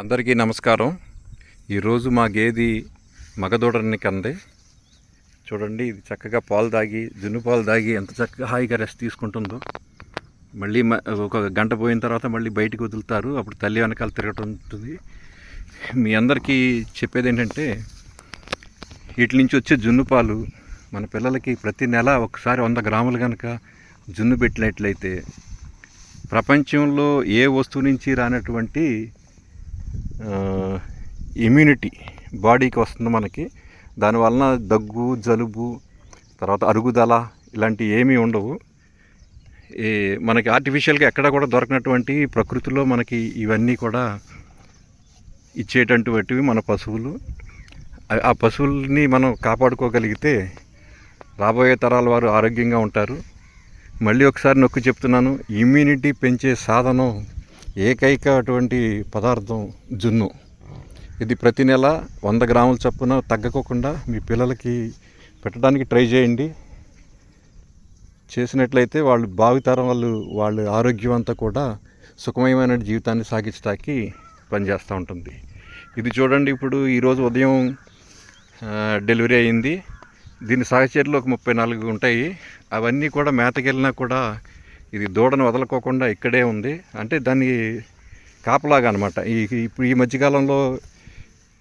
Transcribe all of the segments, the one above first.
అందరికీ నమస్కారం. ఈరోజు మా గేది మగదూడని కంది. చూడండి ఇది చక్కగా పాలు తాగి జున్ను పాలు తాగి ఎంత చక్కగా హాయిగా రెస్ట్ తీసుకుంటుందో. మళ్ళీ ఒక గంట పోయిన తర్వాత మళ్ళీ బయటికి వదులుతారు. అప్పుడు తల్లి వెనకాల తిరగటం ఉంటుంది. మీ అందరికీ చెప్పేది ఏంటంటే వీటి నుంచి వచ్చే జున్ను పాలు మన పిల్లలకి ప్రతి నెల ఒకసారి వంద గ్రాములు కనుక జున్ను పెట్టినట్లయితే ప్రపంచంలో ఏ వస్తువు నుంచి రానటువంటి ఇమ్యూనిటీ బాడీకి వస్తుంది మనకి. దానివలన దగ్గు జలుబు తర్వాత అరుగుదల ఇలాంటివి ఏమీ ఉండవు. ఈ మనకి ఆర్టిఫిషియల్గా ఎక్కడ కూడా దొరకనటువంటి ప్రకృతిలో మనకి ఇవన్నీ కూడా ఇచ్చేటటువంటివి మన పశువులు. ఆ- పశువుల్ని మనం కాపాడుకోగలిగితే రాబోయే తరాల వారు ఆరోగ్యంగా ఉంటారు. మళ్ళీ ఒకసారి నొక్కి చెప్తున్నాను ఇమ్యూనిటీ పెంచే సాధనం ఏకైక అటువంటి పదార్థం జున్ను. ఇది ప్రతి నెల వంద గ్రాముల చొప్పున తగ్గకోకుండా మీ పిల్లలకి పెట్టడానికి ట్రై చేయండి. చేసినట్లయితే వాళ్ళు భావితరం వాళ్ళు వాళ్ళ ఆరోగ్యం అంతా కూడా సుఖమయమైన జీవితాన్ని సాగించడానికి పనిచేస్తూ ఉంటుంది. ఇది చూడండి ఇప్పుడు ఈరోజు ఉదయం డెలివరీ అయింది. దీని సహచర్యలు ఒక ముప్పై నాలుగు ఉంటాయి. అవన్నీ కూడా మేతకెళ్ళినా కూడా ఇది దూడను వదలకోకుండా ఇక్కడే ఉంది. అంటే దాన్ని కాపలాగా అనమాట ఈ ఇప్పుడు ఈ మధ్యకాలంలో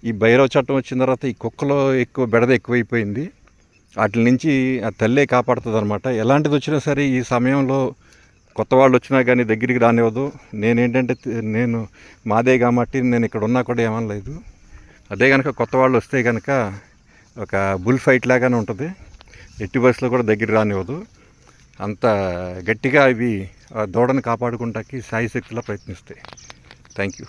ఈ భైరవ చట్టం వచ్చిన తర్వాత ఈ కుక్కలో ఎక్కువ బెడద ఎక్కువైపోయింది. వాటి నుంచి ఆ తల్లే కాపాడుతుంది అనమాట ఎలాంటిది వచ్చినా సరే ఈ సమయంలో కొత్త వాళ్ళు వచ్చినా కానీ దగ్గరికి రానివ్వదు. నేనేంటంటే నేను మాదే కాబట్టి నేను ఇక్కడ ఉన్నా కూడా ఏమనలేదు. అదే కనుక కొత్త వాళ్ళు వస్తే కనుక ఒక బుల్ ఫైట్ లాగానే ఉంటుంది. ఎట్టి బస్సులో కూడా దగ్గర రానివ్వదు. అంత గట్టిగా ఇవి దూడను కాపాడుకుంటాకి సాయిశక్తిలా ప్రయత్నిస్తాయి. Thank you